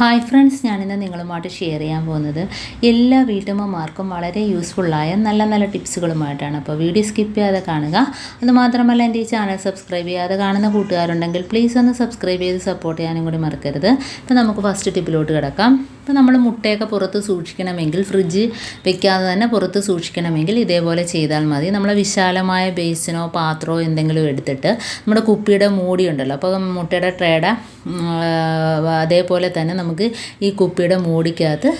Hi friends ഞാനിന്ന് നിങ്ങളുമായിട്ട് share ചെയ്യാൻ പോകുന്നത് എല്ലാ വീട്ടമ്മമാർക്കും വളരെ യൂസ്ഫുള്ളായ നല്ല നല്ല ടിപ്സുകളുമായിട്ടാണ് അപ്പോൾ വീഡിയോ സ്കിപ്പ് ചെയ്യാതെ കാണുക. അതുമാത്രമല്ല എന്റെ ഈ ചാനൽ സബ്സ്ക്രൈബ് ചെയ്യാതെ കാണുന്ന കൂട്ടുകാരുണ്ടെങ്കിൽ പ്ലീസ് ഒന്ന് സബ്സ്ക്രൈബ് ചെയ്ത് സപ്പോർട്ട് ചെയ്യാനും കൂടി മറക്കരുത്. അപ്പോൾ നമുക്ക് ഫസ്റ്റ് ടിപ്പിലോട്ട് കിടക്കാം. ഇപ്പോൾ നമ്മൾ മുട്ടയൊക്കെ പുറത്ത് സൂക്ഷിക്കണമെങ്കിൽ ഫ്രിഡ്ജ് വെക്കാതെ തന്നെ പുറത്ത് സൂക്ഷിക്കണമെങ്കിൽ ഇതേപോലെ ചെയ്താൽ മതി. നമ്മൾ വിശാലമായ ബേസിനോ പാത്രമോ എന്തെങ്കിലും എടുത്തിട്ട് നമ്മുടെ കുപ്പിയുടെ മൂടി ഉണ്ടല്ലോ അപ്പോൾ മുട്ടയുടെ ട്രേയുടെ അതേപോലെ തന്നെ നമുക്ക് ഈ കുപ്പിയുടെ മൂടിക്കകത്ത്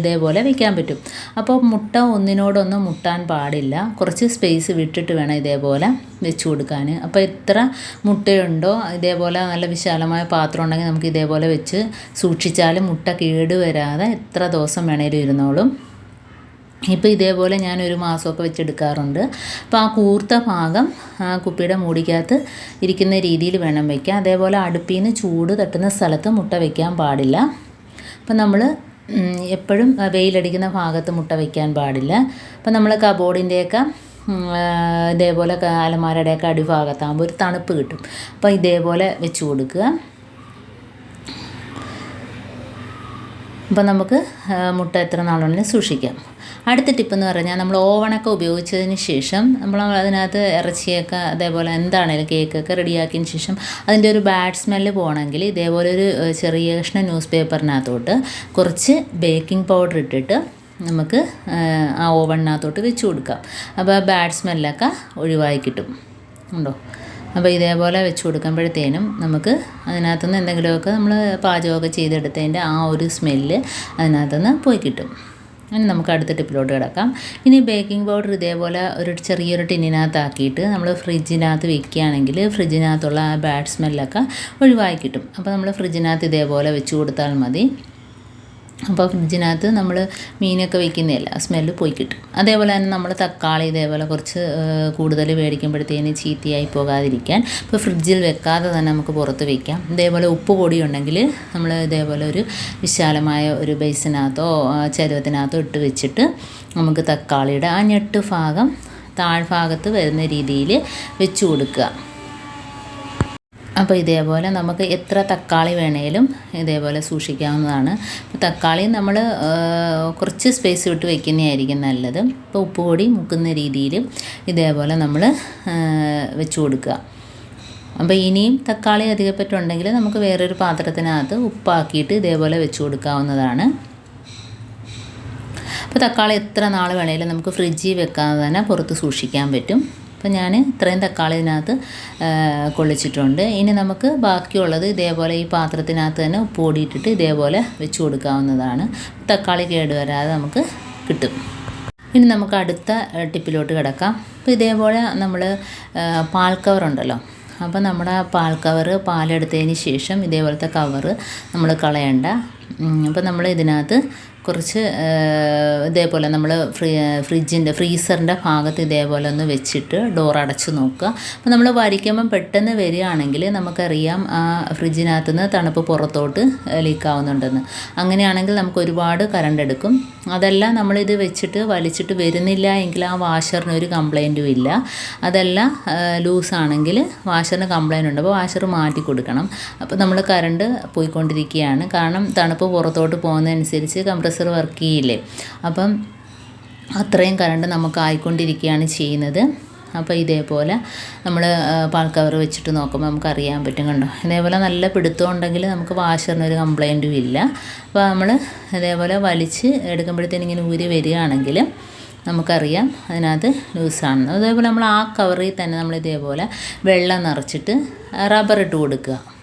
ഇതേപോലെ വെക്കാൻ പറ്റും. അപ്പോൾ മുട്ട ഒന്നിനോടൊന്നും മുട്ടാൻ പാടില്ല. കുറച്ച് സ്പേസ് വിട്ടിട്ട് വേണം ഇതേപോലെ വെച്ച് കൊടുക്കാൻ. അപ്പോൾ എത്ര മുട്ടയുണ്ടോ ഇതേപോലെ നല്ല വിശാലമായ പാത്രം ഉണ്ടെങ്കിൽ നമുക്ക് ഇതേപോലെ വെച്ച് സൂക്ഷിച്ചാൽ മുട്ട കേടുവരാതെ എത്ര ദിവസം വേണേലും ഇരുന്നോളും. ഇപ്പോൾ ഇതേപോലെ ഞാൻ ഒരു മാസമൊക്കെ വെച്ചെടുക്കാറുണ്ട്. അപ്പോൾ ആ കൂർത്ത ഭാഗം ആ കുപ്പിയുടെ മൂടിക്കകത്ത് ഇരിക്കുന്ന രീതിയിൽ വേണം വയ്ക്കുക അതേപോലെ അടുപ്പിൽ നിന്ന് ചൂട് തട്ടുന്ന സ്ഥലത്ത് മുട്ട വയ്ക്കാൻ പാടില്ല. അപ്പം നമ്മൾ എപ്പോഴും വെയിലടിക്കുന്ന ഭാഗത്ത് മുട്ട വയ്ക്കാൻ പാടില്ല. അപ്പം നമ്മൾ കബോർഡിന്റെയൊക്കെ ഇതേപോലെ അലമാരയുടെയൊക്കെ അടിഭാഗത്താകുമ്പോൾ ഒരു തണുപ്പ് കിട്ടും. അപ്പോൾ ഇതേപോലെ വെച്ച് കൊടുക്കുക. അപ്പോൾ നമുക്ക് മുട്ട എത്ര നാളുണ്ടെങ്കിലും സൂക്ഷിക്കാം. അടുത്ത ടിപ്പ് എന്ന് പറഞ്ഞാൽ നമ്മൾ ഓവണൊക്കെ ഉപയോഗിച്ചതിന് ശേഷം നമ്മൾ അതിനകത്ത് ഇറച്ചിയൊക്കെ അതേപോലെ എന്താണേലും കേക്കൊക്കെ റെഡിയാക്കിയതിന് ശേഷം അതിന്റെ ഒരു ബാഡ് സ്മെല്ല് പോകണമെങ്കിൽ ഇതേപോലെ ഒരു ചെറിയ കഷ്ണ ന്യൂസ് പേപ്പറിനകത്തോട്ട് കുറച്ച് ബേക്കിംഗ് പൗഡർ ഇട്ടിട്ട് നമുക്ക് ആ ഓവണിനകത്തോട്ട് വെച്ച് കൊടുക്കാം. അപ്പോൾ ബാഡ് സ്മെല്ലൊക്കെ ഒഴിവായി കിട്ടും. ഉണ്ടോ? അപ്പോൾ ഇതേപോലെ വെച്ച് കൊടുക്കുമ്പോഴത്തേനും നമുക്ക് അതിനകത്തുനിന്ന് എന്തെങ്കിലുമൊക്കെ നമ്മൾ പാചകമൊക്കെ ചെയ്തെടുത്തതിന്റെ ആ ഒരു സ്മെല്ല് അതിനകത്തുനിന്ന് പോയി കിട്ടും. ഇനി നമുക്ക് അടുത്ത ടിപ്പിലോട്ട് കിടക്കാം. ഇനി ബേക്കിംഗ് പൗഡർ ഇതേപോലെ ഒരു ചെറിയൊരു ടിന്നിനകത്താക്കിയിട്ട് നമ്മൾ ഫ്രിഡ്ജിനകത്ത് വെക്കുകയാണെങ്കിൽ ഫ്രിഡ്ജിനകത്തുള്ള ആ ബാഡ് സ്മെല്ലൊക്കെ ഒഴിവാക്കി കിട്ടും. അപ്പോൾ നമ്മൾ ഫ്രിഡ്ജിനകത്ത് ഇതേപോലെ വെച്ച് കൊടുത്താൽ മതി. അപ്പോൾ ഫ്രിഡ്ജിനകത്ത് നമ്മൾ മീനൊക്കെ വയ്ക്കുന്നതല്ല സ്മെല്ല് പോയി കിട്ടും. അതേപോലെ തന്നെ നമ്മൾ തക്കാളി ഇതേപോലെ കുറച്ച് കൂടുതൽ മേടിക്കുമ്പോഴത്തേന് ചീത്തയായി പോകാതിരിക്കാൻ ഇപ്പോൾ ഫ്രിഡ്ജിൽ വെക്കാതെ തന്നെ നമുക്ക് പുറത്ത് വയ്ക്കാം. ഇതേപോലെ ഉപ്പ് പൊടി ഉണ്ടെങ്കിൽ നമ്മൾ ഇതേപോലെ ഒരു വിശാലമായ ഒരു ബേസിനകത്തോ ചരുവത്തിനകത്തോ ഇട്ട് വെച്ചിട്ട് നമുക്ക് തക്കാളിയുടെ ആ ഞെട്ട് ഭാഗം താഴ്ഭാഗത്ത് വരുന്ന രീതിയിൽ വെച്ച് കൊടുക്കുക. അപ്പോൾ ഇതേപോലെ നമുക്ക് എത്ര തക്കാളി വേണേലും ഇതേപോലെ സൂക്ഷിക്കാവുന്നതാണ്. തക്കാളി നമ്മൾ കുറച്ച് സ്പേസ് വിട്ട് വയ്ക്കുന്നതായിരിക്കും നല്ലത്. ഇപ്പോൾ ഉപ്പ് പൊടി മുക്കുന്ന രീതിയിൽ ഇതേപോലെ നമ്മൾ വെച്ച് കൊടുക്കുക. അപ്പോൾ ഇനിയും തക്കാളി അധികപ്പറ്റുണ്ടെങ്കിൽ നമുക്ക് വേറൊരു പാത്രത്തിനകത്ത് ഉപ്പാക്കിയിട്ട് ഇതേപോലെ വെച്ച് കൊടുക്കാവുന്നതാണ്. അപ്പോൾ തക്കാളി എത്ര നാൾ വേണേലും നമുക്ക് ഫ്രിഡ്ജിൽ വെക്കാതെ തന്നെ പുറത്ത് സൂക്ഷിക്കാൻ പറ്റും. അപ്പോൾ ഞാൻ ഇത്രയും തക്കാളി ഇതിനകത്ത് കൊള്ളിച്ചിട്ടുണ്ട്. ഇനി നമുക്ക് ബാക്കിയുള്ളത് ഇതേപോലെ ഈ പാത്രത്തിനകത്ത് തന്നെ ഉപ്പ് പൊടിയിട്ടിട്ട് ഇതേപോലെ വെച്ച് കൊടുക്കാവുന്നതാണ്. തക്കാളി കേടുവരാതെ നമുക്ക് കിട്ടും. ഇനി നമുക്ക് അടുത്ത ടിപ്പിലോട്ട് കിടക്കാം. അപ്പോൾ ഇതേപോലെ നമ്മൾ പാൽ കവറുണ്ടല്ലോ അപ്പോൾ നമ്മുടെ പാൽ കവറ് പാലെടുത്തതിന് ശേഷം ഇതേപോലത്തെ കവറ് നമ്മൾ കളയണ്ട. അപ്പോൾ നമ്മൾ ഇതിനകത്ത് കുറച്ച് ഇതേപോലെ നമ്മൾ ഫ്രീ ഫ്രിഡ്ജിന്റെ ഫ്രീസറിന്റെ ഭാഗത്ത് ഇതേപോലെ ഒന്ന് വെച്ചിട്ട് ഡോർ അടച്ചു നോക്കുക. അപ്പോൾ നമ്മൾ വരിക്കുമ്പം പെട്ടെന്ന് വരികയാണെങ്കിൽ നമുക്കറിയാം ആ ഫ്രിഡ്ജിനകത്ത് നിന്ന് തണുപ്പ് പുറത്തോട്ട് ലീക്ക് ആവുന്നുണ്ടെന്ന് അങ്ങനെയാണെങ്കിൽ നമുക്ക് ഒരുപാട് കറണ്ട് എടുക്കും. അതെല്ലാം നമ്മളിത് വെച്ചിട്ട് വലിച്ചിട്ട് വരുന്നില്ല എങ്കിൽ ആ വാഷറിന് ഒരു കംപ്ലൈന്റും ഇല്ല. അതല്ല ലൂസാണെങ്കിൽ വാഷറിന് കംപ്ലൈന്റ് ഉണ്ട്. അപ്പോൾ വാഷർ മാറ്റി കൊടുക്കണം. അപ്പോൾ നമ്മൾ കറണ്ട് പോയിക്കൊണ്ടിരിക്കുകയാണ്. കാരണം തണുപ്പ് പുറത്തോട്ട് പോകുന്നതനുസരിച്ച് കംപ്രസ് കംപ്രസർ വർക്ക് ചെയ്യില്ലേ. അപ്പം അത്രയും കറണ്ട് നമുക്ക് ആയിക്കൊണ്ടിരിക്കുകയാണ് ചെയ്യുന്നത്. അപ്പോൾ ഇതേപോലെ നമ്മൾ പാൽ കവർ വെച്ചിട്ട് നോക്കുമ്പോൾ നമുക്ക് അറിയാൻ പറ്റും കണ്ടോ. ഇതേപോലെ നല്ല പിടുത്തം ഉണ്ടെങ്കിൽ നമുക്ക് വാഷറിനൊരു കംപ്ലൈന്റും ഇല്ല. അപ്പോൾ നമ്മൾ ഇതേപോലെ വലിച്ച് എടുക്കുമ്പോഴത്തേനും ഇങ്ങനെ ഊരി വരികയാണെങ്കിൽ നമുക്കറിയാം അതിനകത്ത് ലൂസാണെന്ന് അതേപോലെ നമ്മൾ ആ കവറിൽ തന്നെ നമ്മൾ ഇതേപോലെ വെള്ളം നിറച്ചിട്ട് റബ്ബർ ഇട്ട് കൊടുക്കുക.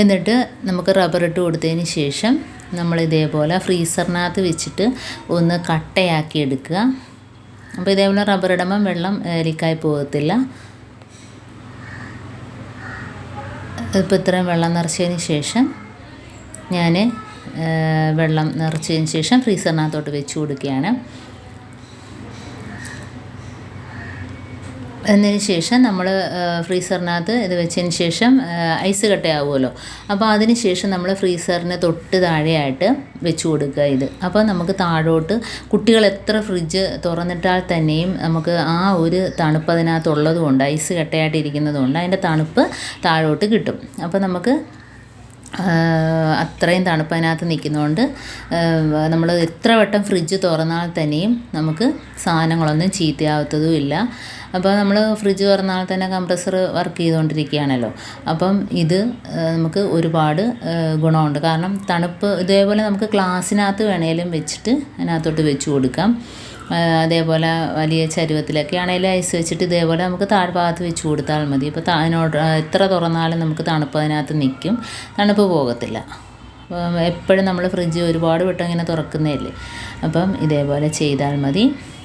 എന്നിട്ട് നമുക്ക് റബ്ബർ ഇട്ട് കൊടുത്തതിന് ശേഷം നമ്മൾ ഇതേപോലെ ഫ്രീസറിനകത്ത് വെച്ചിട്ട് ഒന്ന് കട്ടയാക്കി എടുക്കുക. അപ്പോൾ ഇതേപോലെ റബ്ബർ ഇടുമ്പം വെള്ളം ലീക്കായി പോകത്തില്ല. ഇപ്പോൾ ഇത്രയും വെള്ളം നിറച്ചതിന് ശേഷം ഞാൻ വെള്ളം നിറച്ചതിന് ശേഷം ഫ്രീസറിനകത്തോട്ട് വെച്ച് കൊടുക്കുകയാണ്. എന്നതിന് ശേഷം നമ്മൾ ഫ്രീസറിനകത്ത് ഇത് വെച്ചതിന് ശേഷം ഐസ് കട്ടയാവുമല്ലോ അപ്പോൾ അതിന് ശേഷം നമ്മൾ ഫ്രീസറിന് തൊട്ട് താഴെയായിട്ട് വെച്ച് കൊടുക്കുക ഇത്. അപ്പോൾ നമുക്ക് താഴോട്ട് കുട്ടികൾ എത്ര ഫ്രിഡ്ജ് തുറന്നിട്ടാൽ തന്നെയും നമുക്ക് ആ ഒരു തണുപ്പ് അതിനകത്തുള്ളതുകൊണ്ട് ഐസ് കട്ടയായിട്ട് ഇരിക്കുന്നത് അതിന്റെ തണുപ്പ് താഴോട്ട് കിട്ടും. അപ്പോൾ നമുക്ക് അത്രയും തണുപ്പ് അതിനകത്ത് നിൽക്കുന്നതുകൊണ്ട് നമ്മൾ എത്ര വട്ടം ഫ്രിഡ്ജ് തുറന്നാൽ തന്നെയും നമുക്ക് സാധനങ്ങളൊന്നും ചീത്തയാവത്തതും ഇല്ല. അപ്പോൾ നമ്മൾ ഫ്രിഡ്ജ് തുറന്നാൽ തന്നെ കംപ്രസർ വർക്ക് ചെയ്തുകൊണ്ടിരിക്കുകയാണല്ലോ അപ്പം ഇത് നമുക്ക് ഒരുപാട് ഗുണമുണ്ട്. കാരണം തണുപ്പ് ഇതേപോലെ നമുക്ക് ഗ്ലാസ്സിനകത്ത് വേണേലും വെച്ചിട്ട് അതിനകത്തോട്ട് വെച്ച് കൊടുക്കാം. അതേപോലെ വലിയ ചരുവത്തിലൊക്കെ ആണെങ്കിലും ഐസ് വെച്ചിട്ട് ഇതേപോലെ നമുക്ക് താഴ്ഭാഗത്ത് വെച്ച് കൊടുത്താൽ മതി. ഇപ്പോൾ അതിനോട് എത്ര തുറന്നാലും നമുക്ക് തണുപ്പ് അതിനകത്ത് നിൽക്കും തണുപ്പ് പോകത്തില്ല. എപ്പോഴും നമ്മൾ ഫ്രിഡ്ജ് ഒരുപാട് വട്ടം തുറക്കുന്നതല്ലേ? അപ്പം ഇതേപോലെ ചെയ്താൽ മതി.